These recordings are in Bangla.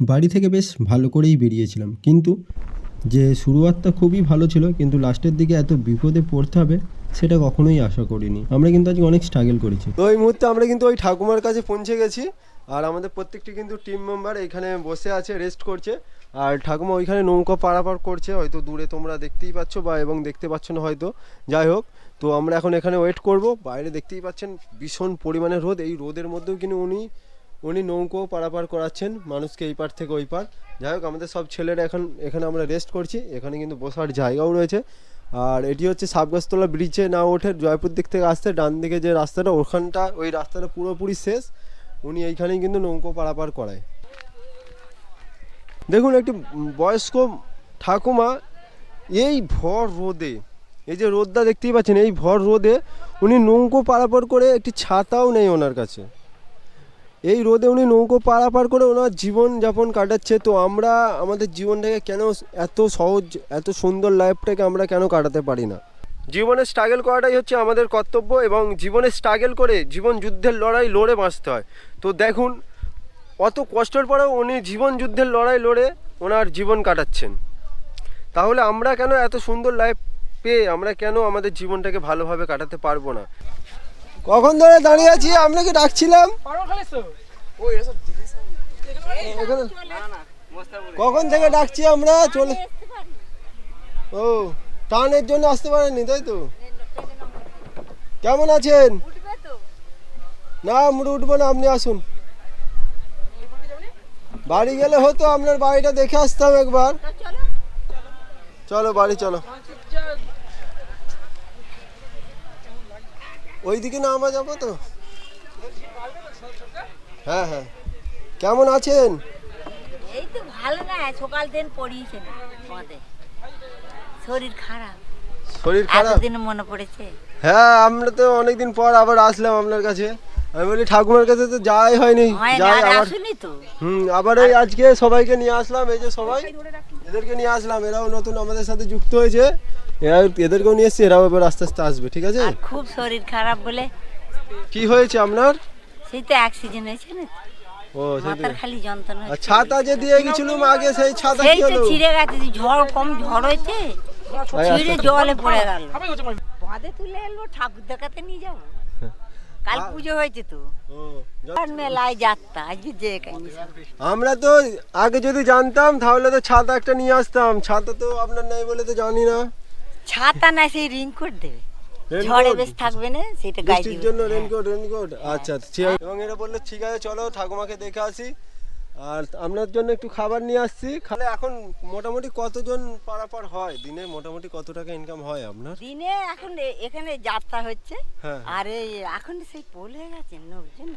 বাড়ি থেকে বেশ ভালো করেই বেরিয়েছিলাম। কিন্তু যে শুরুয়াতটা খুবই ভালো ছিল, কিন্তু লাস্টের দিকে এত বিপদে পড়তে হবে, সেটা কখনোই আশা করিনি। আমরা কিন্তু আজকে অনেক স্ট্রাগল করেছি। তো এই মুহূর্তে আমরা কিন্তু ওই ঠাকুমার কাছে পৌঁছে গেছি, আর আমাদের প্রত্যেকটি কিন্তু টিম মেম্বার এখানে বসে আছে রেস্ট করছে। আর ঠাকুমা ওইখানে নৌকা পারাপার করছে, হয়তো দূরে তোমরা দেখতেই পাচ্ছ বা এবং দেখতে পাচ্ছ না হয়তো। যাই হোক, তো আমরা এখন এখানে ওয়েট করব। বাইরে দেখতেই পাচ্ছেন ভীষণ পরিমাণে রোদ। এই রোদের মধ্যেও কিন্তু উনি উনি নৌকো পারাপার করাচ্ছেন, মানুষকে এই পার থেকে ওই পার। যাই হোক, আমাদের সব ছেলেরা এখন, এখানে আমরা রেস্ট করছি, এখানে কিন্তু বসার জায়গাও রয়েছে। আর এটি হচ্ছে সাবগাছতলা ব্রিজে না ওঠে, জয়পুর দিক থেকে আসতে, ডান দিকে যে রাস্তাটা, ওখানটা, ওই রাস্তাটা পুরোপুরি শেষ। উনি এইখানেই কিন্তু নৌকো পারাপার করায়। দেখুন একটি বয়স্ক ঠাকুমা, এই ভর রোদে, এই যে রোদটা দেখতেই পাচ্ছেন, এই ভর রোদে উনি নৌকো পারাপার করে একটি ছাতাও নেই ওনার কাছে। এই রোদে উনি নৌকো পারাপার করে ওনার জীবন যাপন কাটাচ্ছে, তো আমরা আমাদের জীবনটাকে কেন এত সহজ, এত সুন্দর লাইফটাকে আমরা কেন কাটাতে পারি না? জীবনে স্ট্রাগল করাটাই হচ্ছে আমাদের কর্তব্য এবং জীবনে স্ট্রাগল করে জীবন যুদ্ধের লড়াই লড়ে বাঁচতে হয়। তো দেখুন, অত কষ্টের পরেও উনি জীবন যুদ্ধের লড়াই লড়ে ওনার জীবন কাটাচ্ছেন। তাহলে আমরা কেন এত সুন্দর লাইফ পেয়ে আমরা কেন আমাদের জীবনটাকে ভালোভাবে কাটাতে পারব না? কখন ধরে দাঁড়িয়ে আছি? আপনাকে ডাকছিলাম? কখন থেকে ডাকছি আমরা? চলে ও টানের জন্য আসতে পারেননি তাই তো? কেমন আছেন? না আমরা উঠবো না আপনি আসুন। বাড়ি গেলে হতো আপনার বাড়িটা দেখে আসতাম একবার। চলো বাড়ি চলো। ওইদিকে না আমরা যাব তো। হ্যাঁ হ্যাঁ। কেমন আছেন? এই তো ভালো না সকাল দিন পড়িয়েছেন আমাদের শরীর খারাপ। শরীর খারাপ? দিন মনে পড়েছে? হ্যাঁ আমরা তো অনেকদিন পর আবার আসলাম আপনার কাছে। আমি বলি ঠাকুমার কাছে তো যাই হয়নি। যাই আবার আসুনি হুম আবার এই আজকে সবাইকে নিয়ে আসলাম এই যে সবাই। এদেরকে নিয়ে আসলাম এরাও নতুন আমাদের সাথে যুক্ত হয়েছে। এরা এদেরকেও নিয়ে এসছি এরাও এবার আস্তে আস্তে আসবে ঠিক আছে? খুব শরীর খারাপ বলে কি হয়েছে আপনার? সেই তো অ্যাক্সিডেন্ট হয়েছে না? ও মাথার খালি যন্ত্রণা ছাতা যে দিয়ে গেছিলাম আগে সেই ছাতা কি তো হলো? ছিঁড়ে গেছে ঝড় কম ঝড় হয়েছে। ছিঁড়ে জলে পড়ে গেল। বাঁধে তুলে এলো ঠাকুর দেখাতে নিয়ে যাব। কাল পুজো হয়েছে তো। মেলায় যাত্রা আজকে যে আমরা তো আগে যদি জানতাম তাহলে তো ছাতা একটা নিয়ে আসতাম। ছাতা তো আপনার নেই বলে তো জানি না। ছাতা না সেই রিংকোট দেবে। ঝড়ে বেশ থাকবে না সেটা গায়ে জন্য হ্যাঁ। রেনকোট রেনকোট আচ্ছা এবং এরা বলল ঠিক আছে চলো ঠাকুমাকে দেখে আসি। আর আপনার জন্য একটু খাবার নিয়ে আসছি। খালে এখন মোটামুটি কতজন পারাপার হয়? দিনে মোটামুটি কত টাকা ইনকাম হয় আপনার? দিনে এখন এখানে যাত্রা হচ্ছে। হ্যাঁ। আর এই এখন সেই পোল হয়ে গেছে লোকজন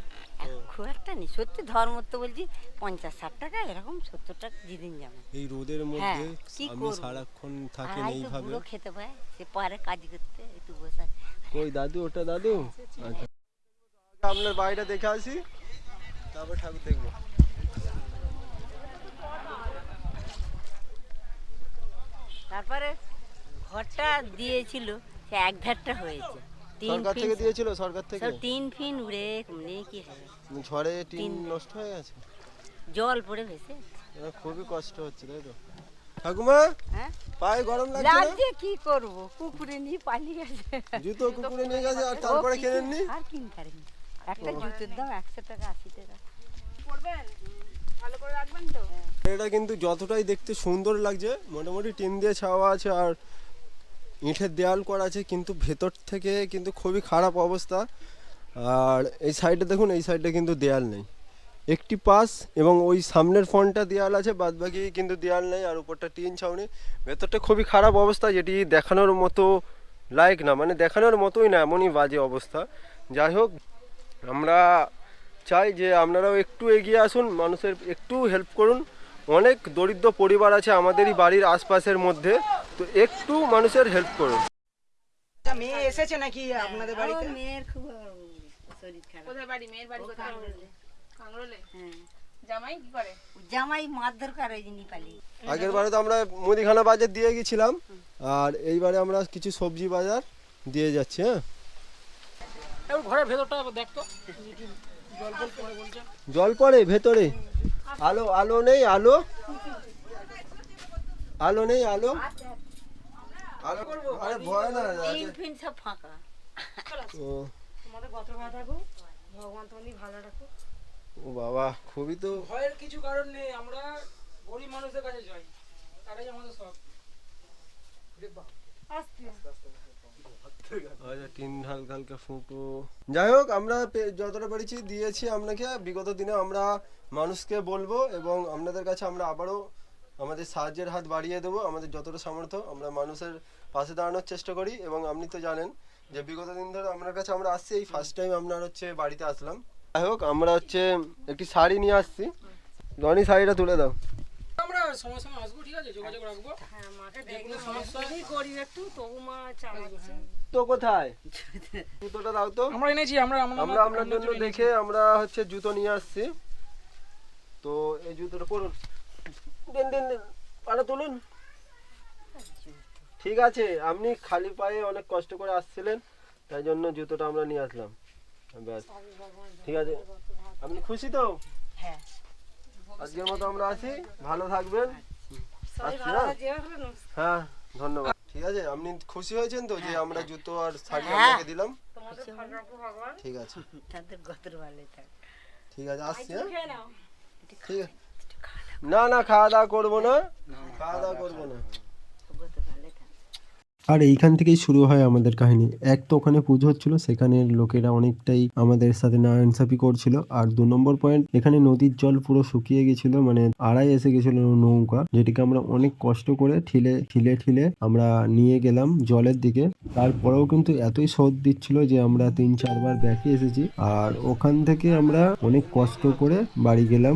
খুব একটা নেই। সত্যি ধর্ম তো বলছি পঞ্চাশ ষাট টাকা এরকম সত্তর টাকা যেদিন যাবে। এই রোদের মধ্যে হ্যাঁ, আপনি করব? সারাক্ষণ থাকেন এইভাবে খেতে পায় সে পারে কাজ করতে একটু বসে। কই দাদু ওটা দাদু? আচ্ছা। আপনার বাড়িটা দেখে আসি তারপর ঠাকুর দেখব। তারপরে ঘরটা দিয়েছিল সে এক ধারটা হয়েছে। সরকার থেকে দিয়েছিল সরকার থেকে? তিন ফিন উড়ে নিয়ে কি হবে? ঝড়ে টিন নষ্ট হয়ে গেছে? জল পড়ে ভেসে। এবার খুবই কষ্ট হচ্ছে তাই তো? ঠাকুমা হ্যাঁ? পায়ে গরম লাগছে লাগছে কি করব? কুকুরে নিয়ে পালিয়ে গেছে। জুতো কুকুরে নিয়ে গেছে আর তারপরে কেনেননি? আর কিনতে পারেনি। একটা জুতোর দাম একশো টাকা আশি টাকা। এটা কিন্তু যতটাই দেখতে সুন্দর লাগছে, মোটামুটি টিন দিয়ে ছাওয়া আছে আর ইটের দেয়াল করা আছে, কিন্তু ভেতর থেকে কিন্তু খুবই খারাপ অবস্থা। আর এই সাইডে দেখুন, এই সাইডে কিন্তু দেয়াল নেই। একটি পাস এবং ওই সামনের ফ্রন্টটা দেয়াল আছে বাদ বাকি কিন্তু দেয়াল নেই আর উপরটা টিন ছাউনি। ভেতরটা খুবই খারাপ অবস্থা, যেটি দেখানোর মতো লাইক না মানে দেখানোর মতোই না, এমনই বাজে অবস্থা। যাই হোক, আমরা চাই যে আপনারাও একটু এগিয়ে আসুন মানুষের একটু হেল্প করুন। অনেক দরিদ্র পরিবার আছে আমাদেরই বাড়ির আশপাশের মধ্যে তো একটু মানুষের হেল্প করুন। মেয়ে এসেছে নাকি আপনাদের বাড়িতে? মেয়ের খুব শরীর খারাপ। কোথায় বাড়ি? মেয়ের বাড়ি কোথায়? কাংরোলে হ্যাঁ। জামাই কি করে? জামাই মারধর করে ওই আগের বারে তো আমরা মুদিখানা বাজার দিয়ে গেছিলাম আর এইবারে আমরা কিছু সবজি বাজার দিয়ে যাচ্ছি হ্যাঁ। ঘরের ভেতরটা দেখতো। জল পড়ে ভেতরে। আলো আলো নেই আলো। আলো নেই আলো। আলো আরে ভয় না সব ফাঁকা। ও। তোমাদের কত ভালো থাকুক ভগবান তোমাদের ভালো রাখুক। ও বাবা খুবই তো ভয়ের কিছু কারণ নেই আমরা গরিব মানুষদের কাছে যাই। তারাই আমাদের সব। আস্তে। আচ্ছা তিন হালকা হালকা ফুটো যাই হোক, আমরা যতটা পেরেছি দিয়েছি আপনাকে। বিগত দিনে আমরা মানুষকে বলব এবং আপনাদের কাছে আমরা আবারও আমাদের সাহায্যের হাত বাড়িয়ে দেবো। আমাদের যতটা সামর্থ্য, আমরা মানুষের পাশে দাঁড়ানোর চেষ্টা করি এবং আপনি তো জানেন যে বিগত দিন ধরে আপনার কাছে আমরা আসছি। এই ফার্স্ট টাইম আপনার হচ্ছে বাড়িতে আসলাম। যাই হোক, আমরা হচ্ছে একটি শাড়ি নিয়ে আসছি। রনি শাড়িটা তুলে দাও। সময় সময় আসব ঠিক আছে? যোগাযোগ রাখব। হ্যাঁ মাকে করি একটু তবু মা চালাচ্ছে। তো কোথায়? জুতোটা দাও তো। আমরা এনেছি আমরা আমরা আপনার জন্য দেখে আমরা হচ্ছে জুতো নিয়ে আসছি। তো এই জুতোটা পরুন। দিন দিন দিন। পাটা তুলুন। ঠিক আছে আপনি খালি পায়ে অনেক কষ্ট করে আসছিলেন তাই জন্য জুতোটা আমরা নিয়ে আসলাম। ব্যাস। ঠিক আছে। আপনি খুশি তো? হ্যাঁ। আজকের মতো আমরা আছি। ভালো থাকবেন। হ্যাঁ? হ্যাঁ ধন্যবাদ। ঠিক আছে আপনি খুশি হয়েছেন তো যে আমরা জুতো আর শাড়ি হ্যাঁ। আপনাকে দিলাম? ঠিক আছে। ঠিক আছে আসছি হ্যাঁ? ঠিক আছে। না না খাওয়া দাওয়া করব না। খাওয়া দাওয়া করব না। আর এইখান থেকেই শুরু হয় আমাদের কাহিনী। এক তো ওখানে পুজো হচ্ছিল, সেখানে লোকেরা অনেকটাই আমাদের সাথে না ইনসাফি করছিল। আর দু নম্বর পয়েন্ট এখানে নদীর জল পুরো শুকিয়ে গেছিল মানে আড়াই এসে গেছিল নৌকা, যেটিকে আমরা অনেক কষ্ট করে ঠিলে ঠিলে ঠিলে আমরা নিয়ে গেলাম জলের দিকে। তারপরেও কিন্তু এতই স্রোত দিচ্ছিল যে আমরা তিন, চারবার ব্যাকে এসেছি। আর ওখান থেকে আমরা অনেক কষ্ট করে বাড়ি গেলাম।